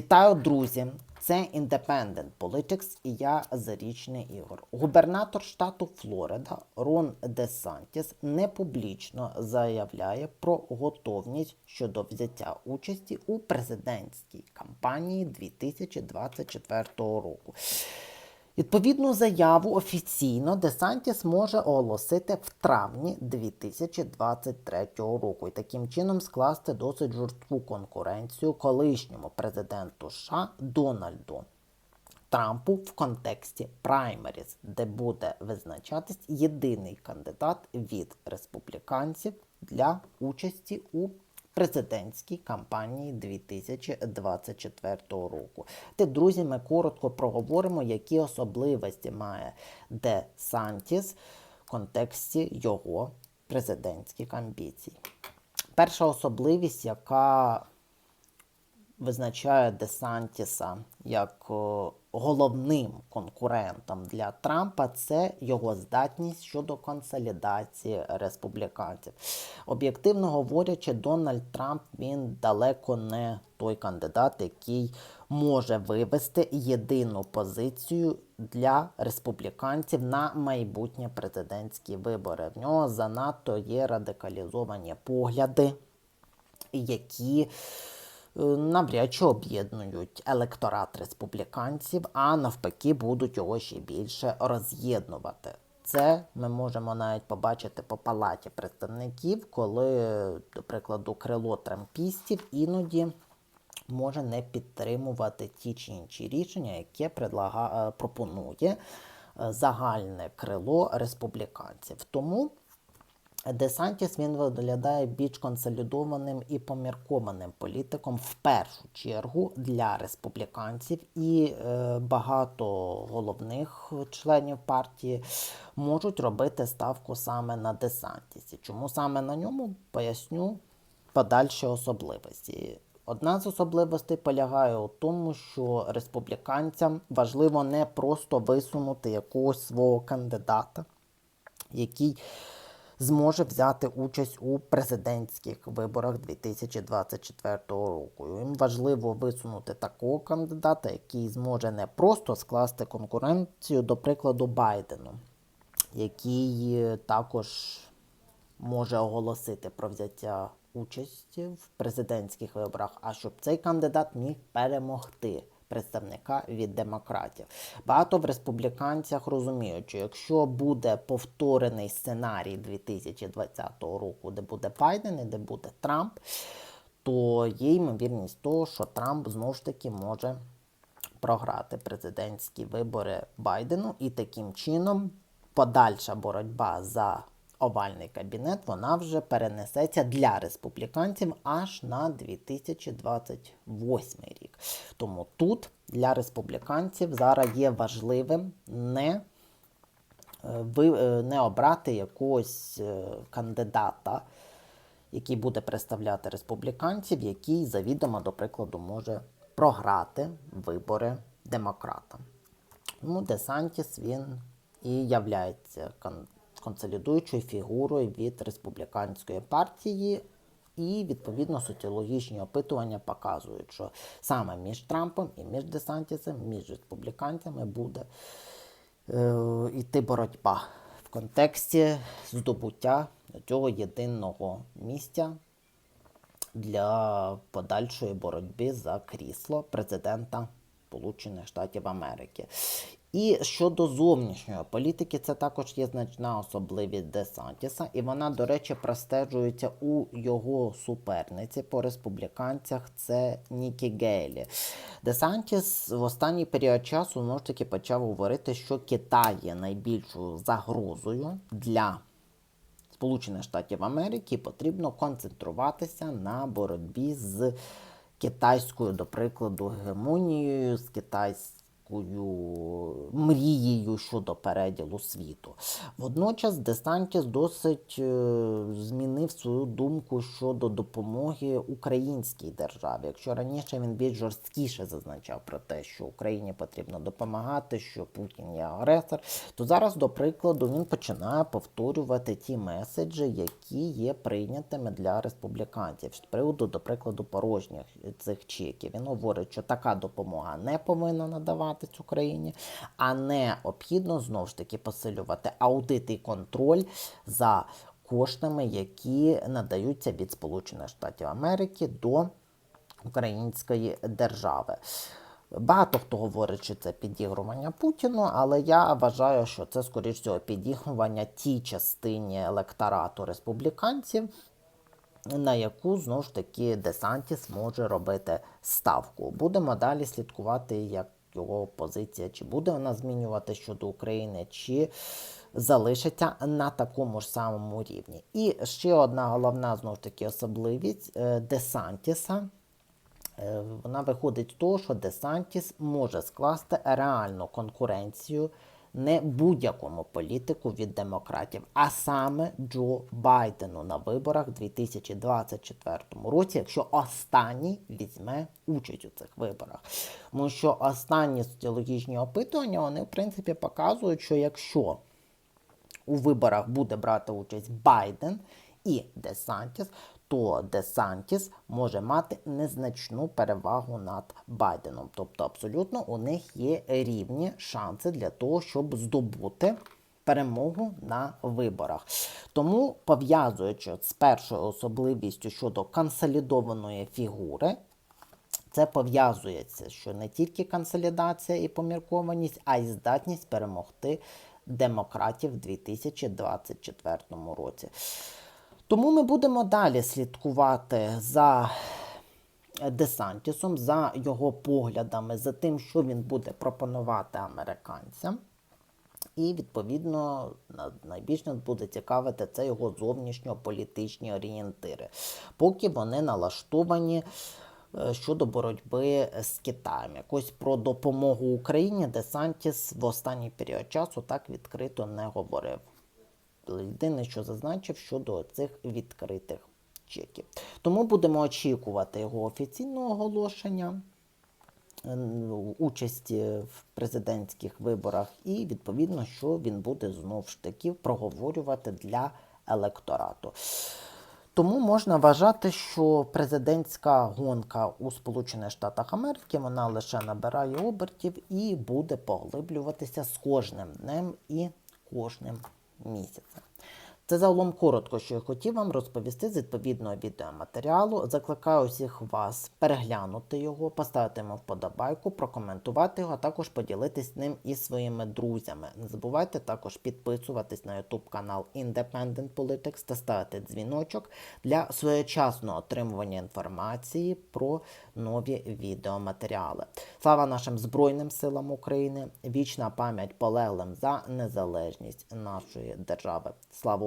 Вітаю, друзі! Це Independent Politics і я Зарічний Ігор. Губернатор штату Флорида Рон Десантіс непублічно заявляє про готовність щодо взяття участі у президентській кампанії 2024 року. Відповідну заяву офіційно Десантіс може оголосити в травні 2023 року і таким чином скласти досить жорстку конкуренцію колишньому президенту США Дональду Трампу в контексті праймеріз, де буде визначатись єдиний кандидат від республіканців для участі у президентській кампанії 2024 року. Те, друзі, ми коротко проговоримо, які особливості має Де Сантіс в контексті його президентських амбіцій. Перша особливість, яка визначає Десантіса як головним конкурентом для Трампа, це його здатність щодо консолідації республіканців. Об'єктивно говорячи, Дональд Трамп він далеко не той кандидат, який може вивести єдину позицію для республіканців на майбутні президентські вибори. В нього занадто є радикалізовані погляди, які навряд чи об'єднують електорат республіканців, а навпаки будуть його ще більше роз'єднувати. Це ми можемо навіть побачити по палаті представників, коли, до прикладу, крило трампістів іноді може не підтримувати ті чи інші рішення, яке предлага... е, пропонує е, загальне крило республіканців. Тому Десантіс він виглядає більш консолідованим і поміркованим політиком в першу чергу для республіканців, і е, багато головних членів партії можуть робити ставку саме на Десантісі. Чому саме на ньому поясню подальші особливості. Одна з особливостей полягає у тому, що республіканцям важливо не просто висунути якогось свого кандидата, який зможе взяти участь у президентських виборах 2024 року. Їм важливо висунути такого кандидата, який зможе не просто скласти конкуренцію, до прикладу, Байдену, який е, також може оголосити про взяття участі в президентських виборах, а щоб цей кандидат міг перемогти представника від демократів. Багато в республіканцях розуміють, що якщо буде повторений сценарій 2020 року, де буде Байден і де буде Трамп, то є ймовірність того, що Трамп знову ж таки може програти президентські вибори Байдену, і таким чином подальша боротьба за овальний кабінет вона вже перенесеться для республіканців аж на 2028 рік. Тому тут для республіканців зараз є важливим не е, е, не обрати якогось е, кандидата, який буде представляти республіканців, який завідомо, до прикладу, може програти вибори демократам. Тому Десантіс він і являється кан- консолідуючою фігурою від республіканської партії. І відповідно соціологічні опитування показують, що саме між Трампом і між Десантісом, між республіканцями буде е, йти боротьба в контексті здобуття цього єдиного місця для подальшої боротьби за крісло президента Сполучених Штатів Америки. І щодо зовнішньої політики, це також є значна особливість Десантіса, і вона, до речі, простежується у його суперниці по республіканцях. Це Нікі Гейлі. Десантіс в останній період часу знову ж таки почав говорити, що Китай є найбільшою загрозою для Сполучених Штатів Америки потрібно концентруватися на боротьбі з китайською, до прикладу, гегемонією, з китайською українською мрією щодо переділу світу. Водночас Десантіс досить е, змінив свою думку щодо допомоги українській державі. Якщо раніше він більш жорсткіше зазначав про те, що Україні потрібно допомагати, що Путін є агресор, то зараз, до прикладу, він починає повторювати ті меседжі, які є прийнятими для республіканців з приводу, до прикладу, порожніх цих чеків. Він говорить, що така допомога не повинна надаватись Україні, а необхідно знову ж таки посилювати аудит і контроль за коштами, які надаються від Сполучених Штатів Америки до української держави. Багато хто говорить, що це підігрування Путіну, але я вважаю, що це скоріш всього підігрування тій частині електорату республіканців, на яку знову ж таки Десантіс може робити ставку. Будемо далі слідкувати, як його позиція, чи буде вона змінювати щодо України, чи залишиться на такому ж самому рівні. І ще одна головна знову ж таки особливість е, Десантіса. Е, Вона виходить з того, що Десантіс може скласти реальну конкуренцію не будь-якому політику від демократів, а саме Джо Байдену на виборах у 2024 році, якщо останній візьме участь у цих виборах. Тому що останні соціологічні опитування вони в принципі показують, що якщо у виборах буде брати участь Байден і Десантіс, то Десантіс може мати незначну перевагу над Байденом. Тобто, абсолютно у них є рівні шанси для того, щоб здобути перемогу на виборах. Тому, пов'язуючи з першою особливістю щодо консолідованої фігури, це пов'язується, що не тільки консолідація і поміркованість, а й здатність перемогти демократів у 2024 році. Тому ми будемо далі слідкувати за Десантісом, за його поглядами, за тим, що він буде пропонувати американцям. І, відповідно, на- найбільш нас буде цікавити це його зовнішньополітичні орієнтири, поки вони налаштовані е, щодо боротьби з Китаєм. Якось про допомогу Україні Десантіс в останній період часу так відкрито не говорив. Єдине, що зазначив щодо цих відкритих чеків. Тому будемо очікувати його офіційного оголошення е, участі в президентських виборах, і відповідно, що він буде знову ж таки проговорювати для електорату. Тому можна вважати, що президентська гонка у Сполучених Штатах Америки вона лише набирає обертів і буде поглиблюватися з кожним днем і кожним місяцем. Це загалом коротко, що я хотів вам розповісти з відповідного відеоматеріалу. Закликаю всіх вас переглянути його, поставити йому вподобайку, прокоментувати його, а також поділитись ним із своїми друзями. Не забувайте також підписуватись на YouTube канал Independent Politics та ставити дзвіночок для своєчасного отримування інформації про нові відеоматеріали. Слава нашим Збройним силам України! Вічна пам'ять полеглим за незалежність нашої держави. Слава